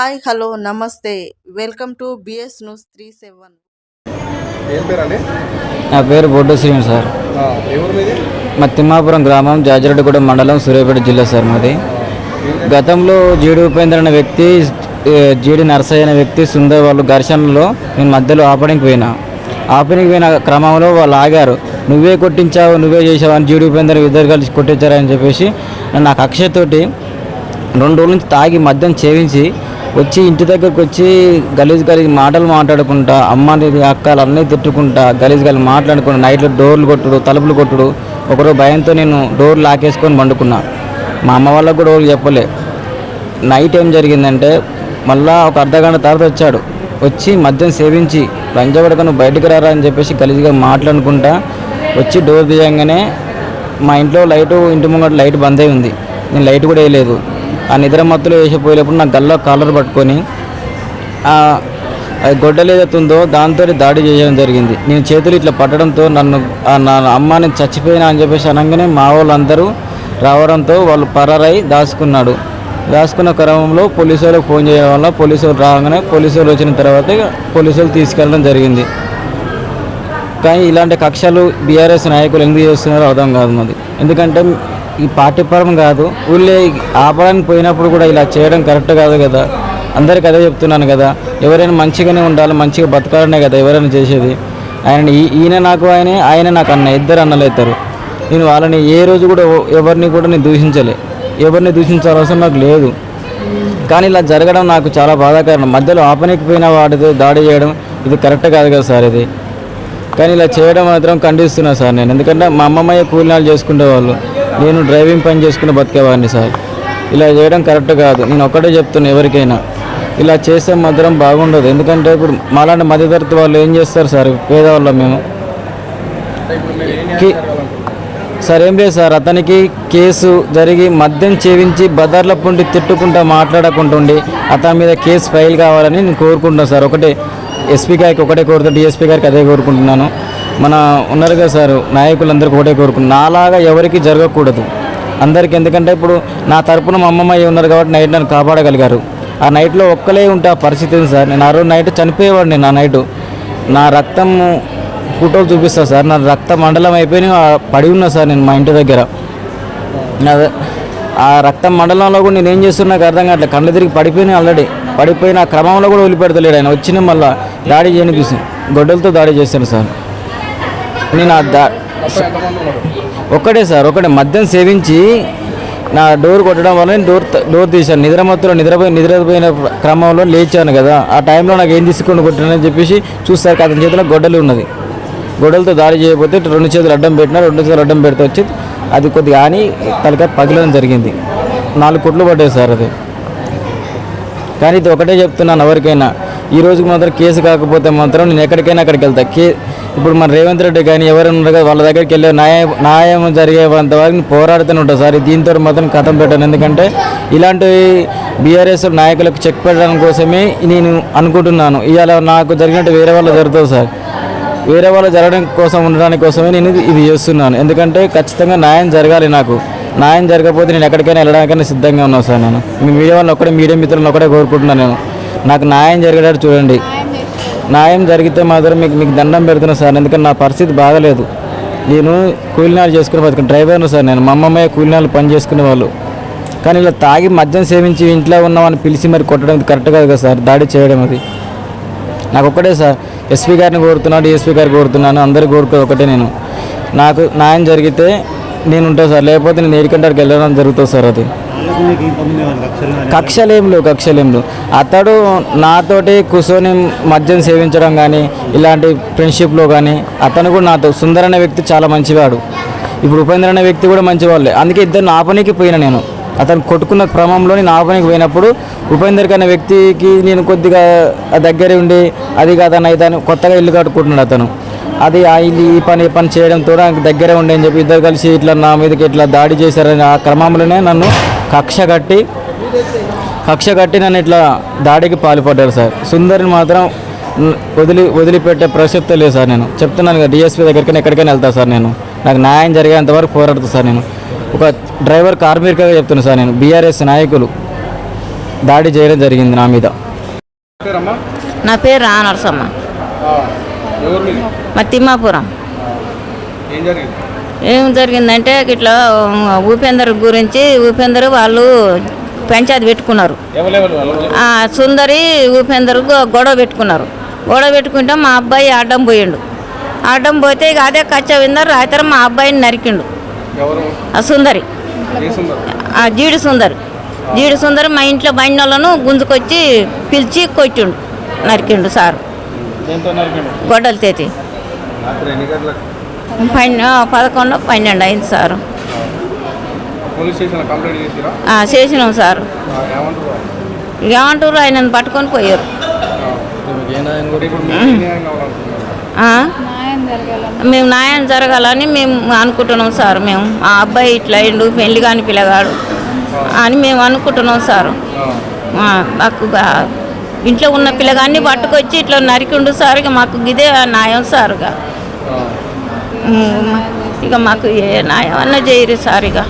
Hi hello నమస్తే. Welcome to BS news three seven. నా పేరు బొడ్డు శ్రీను సార్. మా తిమ్మాపురం గ్రామం జాజిరెడ్డిగూడెం మండలం సూర్యాపేట జిల్లా సార్ మాది. గతంలో జీడి ఉపేంద్ర అనే వ్యక్తి జీడి నరసయ్య అనే వ్యక్తి సుందర్ వాళ్ళు ఘర్షణలో నేను మధ్యలో ఆపడానికి పోయినా. ఆపడానికి పోయిన క్రమంలో వాళ్ళు ఆగారు. నువ్వే కొట్టించావు నువ్వే చేసావు అని జీడి ఉపేంద్ర ఇద్దరు కలిసి కొట్టించారని చెప్పేసి నన్ను నాకు అక్షయతోటి రెండు రోజుల నుంచి తాగి మద్యం చేయించి వచ్చి ఇంటి దగ్గరకు వచ్చి గలీజ్ గలీజ్ మాటలు మాట్లాడుకుంటా అమ్మని అక్కలు అన్నీ తిట్టుకుంటా గలీజ్ గలీజ్ మాట్లాడుకుంటా నైట్లో డోర్లు కొట్టుడు తలుపులు కొట్టుడు ఒకరోజు భయంతో నేను డోర్ లాకేసుకొని పండుకున్నా. మా అమ్మ వాళ్ళకు కూడా ఎవరు చెప్పలే. నైట్ ఏం జరిగిందంటే మళ్ళా ఒక అర్ధ గంట తర్వాత వచ్చాడు. వచ్చి మద్యం సేవించి లంచబడక నువ్వు బయటకు రారా అని చెప్పేసి గలీజ్గా మాట్లాడుకుంటా వచ్చి డోర్ తీయంగానే మా ఇంట్లో లైటు ఇంటి ముంగట లైట్ బంద్ అయి ఉంది. నేను లైట్ కూడా వేయలేదు. ఆ నిద్ర మత్తులో వేసిపోయేటప్పుడు నా గల్లో కాలర్ పట్టుకొని ఆ అది గొడ్డలు ఏదైతే ఉందో దాంతో దాడి చేయడం జరిగింది. నేను చేతులు ఇట్లా పట్టడంతో నన్ను ఆ నా అమ్మ నేను చచ్చిపోయినా అని చెప్పేసి అనగానే మా వాళ్ళందరూ రావడంతో వాళ్ళు పరారై దాచుకున్నాడు. దాచుకున్న క్రమంలో పోలీసు వాళ్ళకి ఫోన్ చేయడం వల్ల పోలీసు వాళ్ళు రాగానే పోలీసు వాళ్ళు వచ్చిన తర్వాత పోలీసులు పోలీసు వాళ్ళు తీసుకెళ్ళడం జరిగింది. కానీ ఇలాంటి కక్షలు బీఆర్ఎస్ నాయకులు ఎందుకు చేస్తున్నారో అర్థం కాదు మాది. ఎందుకంటే ఈ పార్టీపరం కాదు. ఊళ్ళో ఆపడానికి పోయినప్పుడు కూడా ఇలా చేయడం కరెక్ట్ కాదు కదా. అందరికి అదే చెప్తున్నాను కదా. ఎవరైనా మంచిగానే ఉండాలి మంచిగా బతకాలనే కదా ఎవరైనా చేసేది. ఆయన ఈ- ఈయన నాకు ఆయనే ఆయన నాకు అన్న ఇద్దరు అన్నలు అవుతారు. నేను వాళ్ళని ఏ రోజు కూడా ఎవరిని కూడా నేను దూషించలే. ఎవరిని దూషించాల్సిన అవసరం నాకు లేదు. కానీ ఇలా జరగడం నాకు చాలా బాధాకరం. మధ్యలో ఆపనికిపోయిన వాడితో దాడి చేయడం ఇది కరెక్ట్ కాదు కదా సార్ ఇది. కానీ ఇలా చేయడం మాత్రం ఖండిస్తున్నా సార్ నేను. ఎందుకంటే మా అమ్మమ్మయ్య కూలినాలు చేసుకునేవాళ్ళు నేను డ్రైవింగ్ పని చేసుకుని బతికేవాడిని సార్. ఇలా చేయడం కరెక్ట్ కాదు. నేను ఒక్కటే చెప్తున్నా ఎవరికైనా. ఇలా చేస్తే మాత్రం బాగుండదు. ఎందుకంటే ఇప్పుడు మాలాంటి మధ్యతరగతి వాళ్ళు ఏం చేస్తారు సార్? పేదవాళ్ళం మేము. కి- సార్ ఏం లేదు సార్. అతనికి కేసు జరిగి మద్యం చేయించి బదర్ల పుండి తిట్టుకుంటా మాట్లాడకుంటుండి అతని మీద కేసు ఫైల్ కావాలని నేను కోరుకుంటున్నాను సార్. ఒకటే ఎస్పీ గారికి ఒకటే కోరుతాను డిఎస్పీ గారికి అదే కోరుకుంటున్నాను. మన ఉన్నారు కదా సార్ నాయకులందరికీ ఒకటే కోరుకుంటున్నాను నాలాగా ఎవరికి జరగకూడదు. అందరికీ ఎందుకంటే ఇప్పుడు నా తరపున మా అమ్మమ్మ ఉన్నారు కాబట్టి నైట్ నన్ను కాపాడగలిగారు. ఆ నైట్లో ఒక్కలే ఉంటే ఆ పరిస్థితి ఉంది సార్? నేను ఆ రోజు నైట్ చనిపోయేవాడిని నా నైటు. నా రక్తం ఫోటోలు చూపిస్తా సార్. నా రక్త మండలం అయిపోయి పడి ఉన్నా సార్ నేను మా ఇంటి దగ్గర. నా ఆ రక్త మండలంలో కూడా నేను ఏం చేస్తున్నా నాకు అర్థం కావట్లేదు. కళ్ళు తిరిగి పడిపోయినా ఆల్రెడీ. పడిపోయిన ఆ క్రమంలో కూడా వదిలిపెడతలేడు ఆయన. వచ్చిన మళ్ళీ దాడి చేయని చూసి. గొడ్డలతో దాడి చేశాను సార్. నేను ఆ ఒక్కటే సార్ ఒకటే. మద్యం సేవించి నా డోర్ కొట్టడం వల్ల నేను డోర్ డోర్ తీశాను. నిద్రమత్తులో నిద్రపోయి నిద్రపోయిన క్రమంలో లేచాను కదా. ఆ టైంలో నాకు ఏం తీసుకొని కొట్టానని చెప్పేసి చూస్తారు అతని చేతిలో గొడ్డలు ఉన్నది. గొడ్డలతో దాడి చేయకపోతే రెండు చేతులు అడ్డం పెట్టినా రెండు చేతులు అడ్డం పెడితే వచ్చి అది కొద్దిగా అని తలకాయ పగిలడం జరిగింది. నాలుగు కుట్లు పడ్డాయి సార్ అది. కానీ ఇది ఒకటే చెప్తున్నాను ఎవరికైనా. ఈ రోజుకి మాత్రం కేసు కాకపోతే మాత్రం నేను ఎక్కడికైనా అక్కడికి వెళ్తా. కే ఇప్పుడు మన రేవంత్ రెడ్డి కానీ ఎవరైనా ఉన్నారు కదా వాళ్ళ దగ్గరికి వెళ్ళే న్యాయం న్యాయం జరిగేంత వరకు పోరాడుతూనే ఉంటారు. సార్ దీంతో మాత్రం కథం పెట్టాను. ఎందుకంటే ఇలాంటి బీఆర్ఎస్ నాయకులకు చెక్ పెట్టడం కోసమే నేను అనుకుంటున్నాను. ఇవాళ నాకు జరిగినట్టు వేరే వాళ్ళు జరుగుతుంది సార్. వేరే వాళ్ళు జరగడం కోసం ఉండడానికి కోసమే నేను ఇది- ఇది చేస్తున్నాను. ఎందుకంటే ఖచ్చితంగా న్యాయం జరగాలి నాకు. న్యాయం జరగకపోతే నేను ఎక్కడికైనా వెళ్ళడానికైనా సిద్ధంగా ఉన్నాను సార్ నేను. మీ మీడియా వాళ్ళని ఒకటే మీడియా మిత్రులను ఒకటే కోరుకుంటున్నాను నేను. నాకు న్యాయం జరిగేటట్టు చూడండి. న్యాయం జరిగితే మాత్రం మీకు మీకు దండం పెడుతున్నా సార్. ఎందుకంటే నా పరిస్థితి బాగలేదు. నేను కూలినాలు చేసుకుని బతుకుని డ్రైవర్ను సార్ నేను. మా అమ్మమ్మ కూలినాలు పని చేసుకునే వాళ్ళు. కానీ ఇలా తాగి మద్యం సేవించి ఇంట్లో ఉన్నామని పిలిచి మరి కొట్టడం కరెక్ట్ కాదు కదా సార్. దాడి చేయడం అది. నాకు ఒక్కటే సార్. ఎస్పీ గారిని కోరుతున్నాను డిఎస్పీ గారిని కోరుతున్నాను. అందరికి కోరుకోదు ఒకటే నేను. నాకు న్యాయం జరిగితే నేను ఉంటాను సార్. లేకపోతే నేను ఏడికంటారికి వెళ్ళడం జరుగుతుంది సార్ అది. కక్షలేం లేవు కక్షలేం లేవు. అతడు నాతోటి కూర్చొని మద్యం సేవించడం కానీ ఇలాంటి ఫ్రెండ్షిప్లో కానీ అతను కూడా నాతో సుందర్ అనే వ్యక్తి చాలా మంచివాడు. ఇప్పుడు ఉపేంద్ర అనే వ్యక్తి కూడా మంచివాళ్ళే. అందుకే ఇద్దరు నాపనికి పోయినా నేను. అతను కొట్టుకున్న క్రమంలో నేను ఆపనికి పోయినప్పుడు ఉపేందర్ అనే వ్యక్తికి నేను కొద్దిగా దగ్గర ఉండి అది కాదని అయితే కొత్తగా ఇల్లు కట్టుకుంటున్నాడు అతను. అది ఆ ఇల్లు ఈ పని ఈ పని చేయడంతో నాకు దగ్గరే ఉండే అని చెప్పి ఇద్దరు కలిసి ఇట్లా నా మీదకి ఇట్లా దాడి చేశారని ఆ క్రమంలోనే నన్ను కక్ష కట్టి కక్ష కట్టి నన్ను ఇట్లా దాడికి పాల్పడ్డారు సార్. సుందరిని మాత్రం వదిలి వదిలిపెట్టే ప్రసక్తే లేదు సార్ నేను. చెప్తున్నాను కదా డిఎస్పీ దగ్గరికి ఎక్కడికైనా వెళ్తా సార్ నేను. నాకు న్యాయం జరిగేంత వరకు పోరాడుతా సార్ నేను. ఒక డ్రైవర్ కార్మికుగా చెప్తున్నాను సార్ నేను బీఆర్ఎస్ నాయకులు దాడి చేయడం జరిగింది నా మీద. నా పేరు రానరసమ్మ మా తిమ్మాపురం. ఏం జరిగింది ఏం జరిగిందంటే ఇట్లా ఉపేందర్ గురించి ఉపేందర్ వాళ్ళు పంచాయతీ పెట్టుకున్నారు. సుందరి ఉపేందర్ గొడవ పెట్టుకున్నారు. గొడవ పెట్టుకుంటే మా అబ్బాయి అడ్డం పోయిండు. అడ్డం పోతే ఇక అదే కచ్చ విందర్ రాత్రి మా అబ్బాయిని నరికిండు. సుందరి. జీడి సుందరి. జీడి సుందరి మా ఇంట్లో బండిలను గుంజుకొచ్చి పిలిచి కొట్టిండు. నరికిండు సార్. గొడ్డల తేతి. పన్నె పదకొండు పన్నెండు అయింది సార్. పోలీస్ స్టేషన్ కంప్లైంట్ చేసిరా? ఆ, చేసినాం సార్. ఏమంటారు ఆయనను పట్టుకొని పోయారు? మేము న్యాయం జరగాలని మేము అనుకుంటున్నాం సార్ మేము. ఆ అబ్బాయి ఇట్లా అయిండు పెళ్ళి కాని పిల్లగాడు అని మేము అనుకుంటున్నాం సార్. మాకు ఇంట్లో ఉన్న పిల్లగాన్ని పట్టుకొచ్చి ఇట్లా నరికిండు సార్ ఇక మాకు ఇదే న్యాయం సార్ ఇక ఆ. ఉమ్, ఇక మాకు ఏ న్యాయం అన్న చేయరు సార్ ఇక